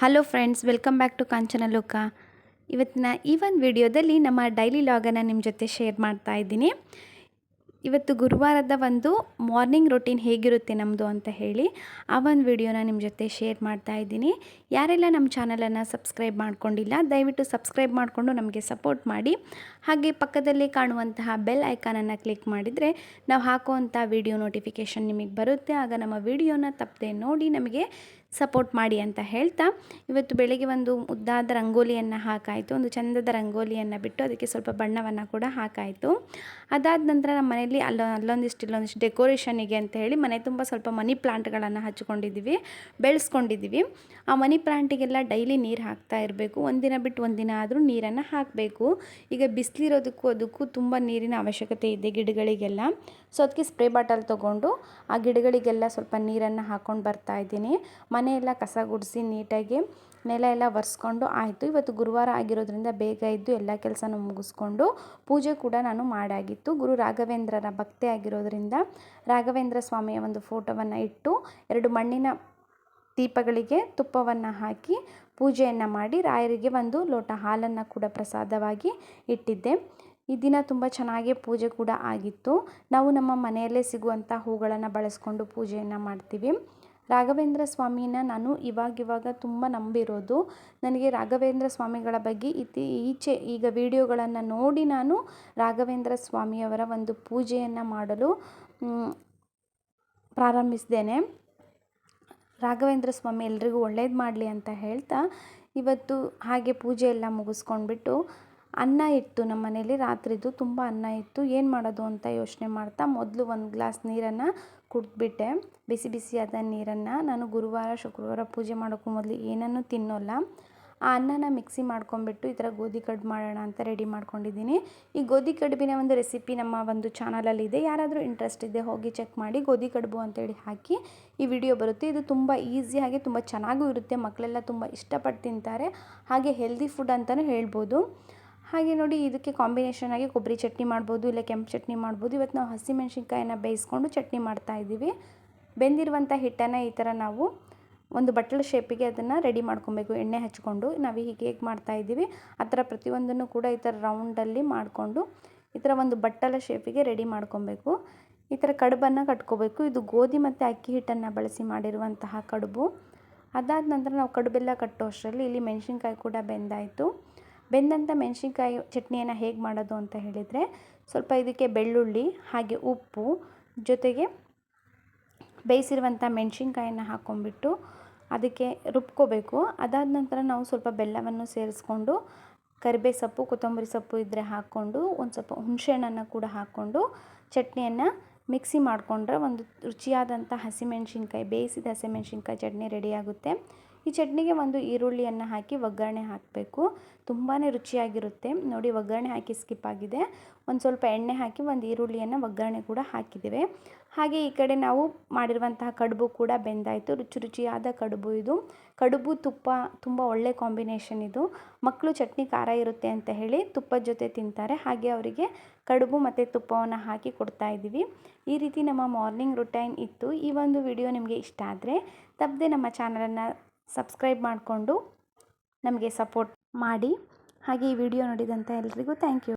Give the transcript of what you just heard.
Hello friends welcome back to Kanchana Loka ಇವತ್ತಿನ ಈ ಒಂದು ವಿಡಿಯೋದಲ್ಲಿ ನಮ್ಮ ಡೈಲಿ ಲಾಗನ್ನು ನಿಮ್ಮ ಜೊತೆ ಶೇರ್ ಮಾಡ್ತಾ ಇದ್ದೀನಿ. ಇವತ್ತು ಗುರುವಾರದ ಒಂದು ಮಾರ್ನಿಂಗ್ ರೊಟೀನ್ ಹೇಗಿರುತ್ತೆ ನಮ್ಮದು ಅಂತ ಹೇಳಿ ಆ ಒಂದು ವಿಡಿಯೋನ ನಿಮ್ಮ ಜೊತೆ ಶೇರ್ ಮಾಡ್ತಾ ಇದ್ದೀನಿ. ಯಾರೆಲ್ಲ ನಮ್ಮ ಚಾನಲನ್ನು ಸಬ್ಸ್ಕ್ರೈಬ್ ಮಾಡ್ಕೊಂಡಿಲ್ಲ, ದಯವಿಟ್ಟು ಸಬ್ಸ್ಕ್ರೈಬ್ ಮಾಡಿಕೊಂಡು ನಮಗೆ ಸಪೋರ್ಟ್ ಮಾಡಿ. ಹಾಗೆ ಪಕ್ಕದಲ್ಲಿ ಕಾಣುವಂತಹ ಬೆಲ್ ಐಕಾನನ್ನು ಕ್ಲಿಕ್ ಮಾಡಿದರೆ ನಾವು ಹಾಕುವಂಥ ವಿಡಿಯೋ ನೋಟಿಫಿಕೇಷನ್ ನಿಮಗೆ ಬರುತ್ತೆ. ಆಗ ನಮ್ಮ ವಿಡಿಯೋನ ತಪ್ಪದೆ ನೋಡಿ ನಮಗೆ ಸಪೋರ್ಟ್ ಮಾಡಿ ಅಂತ ಹೇಳ್ತಾ, ಇವತ್ತು ಬೆಳಗ್ಗೆ ಒಂದು ಉದ್ದಾದ ರಂಗೋಲಿಯನ್ನು ಹಾಕಾಯಿತು, ಒಂದು ಚಂದದ ರಂಗೋಲಿಯನ್ನು ಬಿಟ್ಟು ಅದಕ್ಕೆ ಸ್ವಲ್ಪ ಬಣ್ಣವನ್ನು ಕೂಡ ಹಾಕಾಯಿತು. ಅದಾದ ನಂತರ ನಮ್ಮ ಮನೆಯಲ್ಲಿ ಅಲ್ಲ, ಅಲ್ಲೊಂದಿಷ್ಟು, ಇಲ್ಲೊಂದಿಷ್ಟು ಡೆಕೋರೇಷನಿಗೆ ಅಂತ ಹೇಳಿ ಮನೆ ತುಂಬ ಸ್ವಲ್ಪ ಮನಿ ಪ್ಲಾಂಟ್ಗಳನ್ನು ಹಚ್ಕೊಂಡಿದ್ದೀವಿ ಬೆಳೆಸ್ಕೊಂಡಿದ್ದೀವಿ ಆ ಮನಿ ಪ್ಲಾಂಟಿಗೆಲ್ಲ ಡೈಲಿ ನೀರು ಹಾಕ್ತಾ ಇರಬೇಕು. ಒಂದಿನ ಬಿಟ್ಟು ಒಂದಿನ ಆದರೂ ನೀರನ್ನು ಹಾಕಬೇಕು. ಈಗ ಬಿಸಿಲಿರೋದಕ್ಕೂ ಅದಕ್ಕೂ ತುಂಬ ನೀರಿನ ಅವಶ್ಯಕತೆ ಇದೆ ಗಿಡಗಳಿಗೆಲ್ಲ. ಸೊ, ಅದಕ್ಕೆ ಸ್ಪ್ರೇ ಬಾಟಲ್ ತೊಗೊಂಡು ಆ ಗಿಡಗಳಿಗೆಲ್ಲ ಸ್ವಲ್ಪ ನೀರನ್ನು ಹಾಕ್ಕೊಂಡು ಬರ್ತಾ ಇದ್ದೀನಿ. ಮನೆಯೆಲ್ಲ ಕಸ ಗುಡಿಸಿ ನೀಟಾಗಿ ನೆಲ ಎಲ್ಲ ಒರೆಸ್ಕೊಂಡು ಆಯಿತು. ಇವತ್ತು ಗುರುವಾರ ಆಗಿರೋದ್ರಿಂದ ಬೇಗ ಇದ್ದು ಎಲ್ಲ ಕೆಲಸನೂ ಮುಗಿಸ್ಕೊಂಡು ಪೂಜೆ ಕೂಡ ನಾನು ಮಾಡಾಗಿತ್ತು. ಗುರು ರಾಘವೇಂದ್ರರ ಭಕ್ತಿ ಆಗಿರೋದ್ರಿಂದ ರಾಘವೇಂದ್ರ ಸ್ವಾಮಿಯ ಒಂದು ಫೋಟೋವನ್ನು ಇಟ್ಟು ಎರಡು ಮಣ್ಣಿನ ದೀಪಗಳಿಗೆ ತುಪ್ಪವನ್ನು ಹಾಕಿ ಪೂಜೆಯನ್ನು ಮಾಡಿ ರಾಯರಿಗೆ ಒಂದು ಲೋಟ ಹಾಲನ್ನು ಕೂಡ ಪ್ರಸಾದವಾಗಿ ಇಟ್ಟಿದ್ದೆ. ಈ ದಿನ ತುಂಬ ಚೆನ್ನಾಗಿ ಪೂಜೆ ಕೂಡ ಆಗಿತ್ತು. ನಾವು ನಮ್ಮ ಮನೆಯಲ್ಲೇ ಸಿಗುವಂಥ ಹೂಗಳನ್ನು ಬಳಸ್ಕೊಂಡು ಪೂಜೆಯನ್ನು ಮಾಡ್ತೀವಿ. ರಾಘವೇಂದ್ರ ಸ್ವಾಮಿನ ನಾನು ಇವಾಗಿವಾಗ ತುಂಬ ನಂಬಿರೋದು. ನನಗೆ ರಾಘವೇಂದ್ರ ಸ್ವಾಮಿಗಳ ಬಗ್ಗೆ ಇತಿ ಈಚೆ ಈಗ ವಿಡಿಯೋಗಳನ್ನು ನೋಡಿ ನಾನು ರಾಘವೇಂದ್ರ ಸ್ವಾಮಿಯವರ ಒಂದು ಪೂಜೆಯನ್ನು ಮಾಡಲು ಪ್ರಾರಂಭಿಸಿದ್ದೇನೆ ರಾಘವೇಂದ್ರ ಸ್ವಾಮಿ ಎಲ್ರಿಗೂ ಒಳ್ಳೇದು ಮಾಡಲಿ ಅಂತ ಹೇಳ್ತಾ ಇವತ್ತು ಹಾಗೆ ಪೂಜೆ ಎಲ್ಲ ಮುಗಿಸ್ಕೊಂಡ್ಬಿಟ್ಟು ಅನ್ನ ಇತ್ತು ನಮ್ಮ ಮನೇಲಿ ರಾತ್ರಿದು ತುಂಬ ಅನ್ನ ಇತ್ತು. ಏನು ಮಾಡೋದು ಅಂತ ಯೋಚನೆ ಮಾಡ್ತಾ ಮೊದಲು ಒಂದು ಗ್ಲಾಸ್ ನೀರನ್ನು ಕುಡಿದ್ಬಿಟ್ಟೆ. ಬಿಸಿ ಬಿಸಿಯಾದ ನೀರನ್ನು ನಾನು ಗುರುವಾರ, ಶುಕ್ರವಾರ ಪೂಜೆ ಮಾಡೋಕ್ಕೂ ಮೊದಲು ಏನನ್ನೂ ತಿನ್ನೋಲ್ಲ. ಆ ಅನ್ನನ ಮಿಕ್ಸಿ ಮಾಡ್ಕೊಂಬಿಟ್ಟು ಈ ಥರ ಗೋಧಿ ಕಡ್ಬು ಮಾಡೋಣ ಅಂತ ರೆಡಿ ಮಾಡ್ಕೊಂಡಿದ್ದೀನಿ. ಈ ಗೋಧಿ ಕಡುಬಿನ ಒಂದು ರೆಸಿಪಿ ನಮ್ಮ ಒಂದು ಚಾನಲಲ್ಲಿದೆ ಯಾರಾದರೂ ಇಂಟ್ರೆಸ್ಟ್ ಇದೆ, ಹೋಗಿ ಚೆಕ್ ಮಾಡಿ ಗೋಧಿ ಕಡುಬು ಅಂತೇಳಿ ಹಾಕಿ ಈ ವಿಡಿಯೋ ಬರುತ್ತೆ. ಇದು ತುಂಬ ಈಸಿಯಾಗಿ ತುಂಬ ಚೆನ್ನಾಗೂ ಇರುತ್ತೆ. ಮಕ್ಕಳೆಲ್ಲ ತುಂಬ ಇಷ್ಟಪಟ್ಟು ತಿಂತಾರೆ. ಹಾಗೆ ಹೆಲ್ದಿ ಫುಡ್ ಅಂತಲೂ ಹೇಳ್ಬೋದು. ಹಾಗೆ ನೋಡಿ ಇದಕ್ಕೆ ಕಾಂಬಿನೇಷನ್ ಆಗಿ ಕೊಬ್ಬರಿ ಚಟ್ನಿ ಮಾಡ್ಬೋದು, ಇಲ್ಲ ಕೆಂಪು ಚಟ್ನಿ ಮಾಡ್ಬೋದು. ಇವತ್ತು ನಾವು ಹಸಿಮೆಣ್ಸಿನ್ಕಾಯಿನ ಬೇಯಿಸ್ಕೊಂಡು ಚಟ್ನಿ ಮಾಡ್ತಾ ಇದ್ದೀವಿ. ಬೆಂದಿರುವಂಥ ಹಿಟ್ಟನ್ನು ಈ ಥರ ನಾವು ಒಂದು ಬಟ್ಟಲ ಶೇಪಿಗೆ ಅದನ್ನು ರೆಡಿ ಮಾಡ್ಕೊಬೇಕು. ಎಣ್ಣೆ ಹಚ್ಕೊಂಡು ನಾವು ಹೀಗೆ ಹೇಗೆ ಮಾಡ್ತಾ ಇದ್ದೀವಿ, ಆ ಥರ ಪ್ರತಿಯೊಂದನ್ನು ಕೂಡ ಈ ಥರ ರೌಂಡಲ್ಲಿ ಮಾಡಿಕೊಂಡು ಈ ಥರ ಒಂದು ಬಟ್ಟಲ ಶೇಪಿಗೆ ರೆಡಿ ಮಾಡ್ಕೊಬೇಕು. ಈ ಥರ ಕಡುಬನ್ನು ಕಟ್ಕೋಬೇಕು. ಇದು ಗೋಧಿ ಮತ್ತು ಅಕ್ಕಿ ಹಿಟ್ಟನ್ನು ಬಳಸಿ ಮಾಡಿರುವಂತಹ ಕಡುಬು. ಅದಾದ ನಂತರ ನಾವು ಕಡುಬೆಲ್ಲ ಕಟ್ಟೋ ಅಷ್ಟರಲ್ಲಿ ಇಲ್ಲಿ ಮೆಣಸಿನ್ಕಾಯಿ ಕೂಡ ಬೆಂದಾಯಿತು. ಬೆಂದಂಥ ಮೆಣಸಿನ್ಕಾಯಿ ಚಟ್ನಿಯನ್ನು ಹೇಗೆ ಮಾಡೋದು ಅಂತ ಹೇಳಿದರೆ ಸ್ವಲ್ಪ ಇದಕ್ಕೆ ಬೆಳ್ಳುಳ್ಳಿ, ಹಾಗೆ ಉಪ್ಪು, ಜೊತೆಗೆ ಬೇಯಿಸಿರುವಂಥ ಮೆಣಸಿನ್ಕಾಯನ್ನು ಹಾಕ್ಕೊಂಡ್ಬಿಟ್ಟು ಅದಕ್ಕೆ ರುಬ್ಕೋಬೇಕು. ಅದಾದ ನಂತರ ನಾವು ಸ್ವಲ್ಪ ಬೆಲ್ಲವನ್ನು ಸೇರಿಸ್ಕೊಂಡು ಕರಿಬೇ ಸೊಪ್ಪು, ಕೊತ್ತಂಬರಿ ಸೊಪ್ಪು ಇದ್ದರೆ ಹಾಕ್ಕೊಂಡು ಒಂದು ಸ್ವಲ್ಪ ಹುಣಸೆಹಣ್ಣನ್ನು ಕೂಡ ಹಾಕ್ಕೊಂಡು ಚಟ್ನಿಯನ್ನು ಮಿಕ್ಸಿ ಮಾಡಿಕೊಂಡ್ರೆ ಒಂದು ರುಚಿಯಾದಂಥ ಹಸಿಮೆಣಸಿನ್ಕಾಯಿ ಬೇಯಿಸಿದ ಹಸಿಮೆಣಸಿನ್ಕಾಯಿ ಚಟ್ನಿ ರೆಡಿಯಾಗುತ್ತೆ ಈ ಚಟ್ನಿಗೆ ಒಂದು ಈರುಳ್ಳಿಯನ್ನು ಹಾಕಿ ಒಗ್ಗರಣೆ ಹಾಕಬೇಕು. ತುಂಬಾ ರುಚಿಯಾಗಿರುತ್ತೆ. ನೋಡಿ ಒಗ್ಗರಣೆ ಹಾಕಿ ಸ್ಕಿಪ್ ಆಗಿದೆ. ಒಂದು ಸ್ವಲ್ಪ ಎಣ್ಣೆ ಹಾಕಿ ಒಂದು ಈರುಳ್ಳಿಯನ್ನು ಒಗ್ಗರಣೆ ಕೂಡ ಹಾಕಿದ್ದೇವೆ. ಹಾಗೆ ಈ ಕಡೆ ನಾವು ಮಾಡಿರುವಂತಹ ಕಡುಬು ಕೂಡ ಬೆಂದಾಯಿತು. ರುಚಿ ರುಚಿಯಾದ ಕಡುಬು ಇದು. ಕಡುಬು ತುಪ್ಪ, ತುಂಬ ಒಳ್ಳೆ ಕಾಂಬಿನೇಷನ್ ಇದು. ಮಕ್ಕಳು ಚಟ್ನಿ ಖಾರ ಇರುತ್ತೆ ಅಂತ ಹೇಳಿ ತುಪ್ಪದ ಜೊತೆ ತಿಂತಾರೆ. ಹಾಗೆ ಅವರಿಗೆ ಕಡುಬು ಮತ್ತು ತುಪ್ಪವನ್ನು ಹಾಕಿ ಕೊಡ್ತಾ ಇದ್ದೀವಿ. ಈ ರೀತಿ ನಮ್ಮ ಮಾರ್ನಿಂಗ್ ರುಟೈನ್ ಇತ್ತು. ಈ ಒಂದು ವಿಡಿಯೋ ನಿಮಗೆ ಇಷ್ಟ ಆದರೆ ತಪ್ಪದೆ ನಮ್ಮ ಚಾನಲನ್ನು ಸಬ್ಸ್ಕ್ರೈಬ್ ಮಾಡಿಕೊಂಡು ನಮಗೆ ಸಪೋರ್ಟ್ ಮಾಡಿ. ಹಾಗೆ ಈ ವಿಡಿಯೋ ನೋಡಿದಂಥ ಎಲ್ರಿಗೂ ಥ್ಯಾಂಕ್ ಯು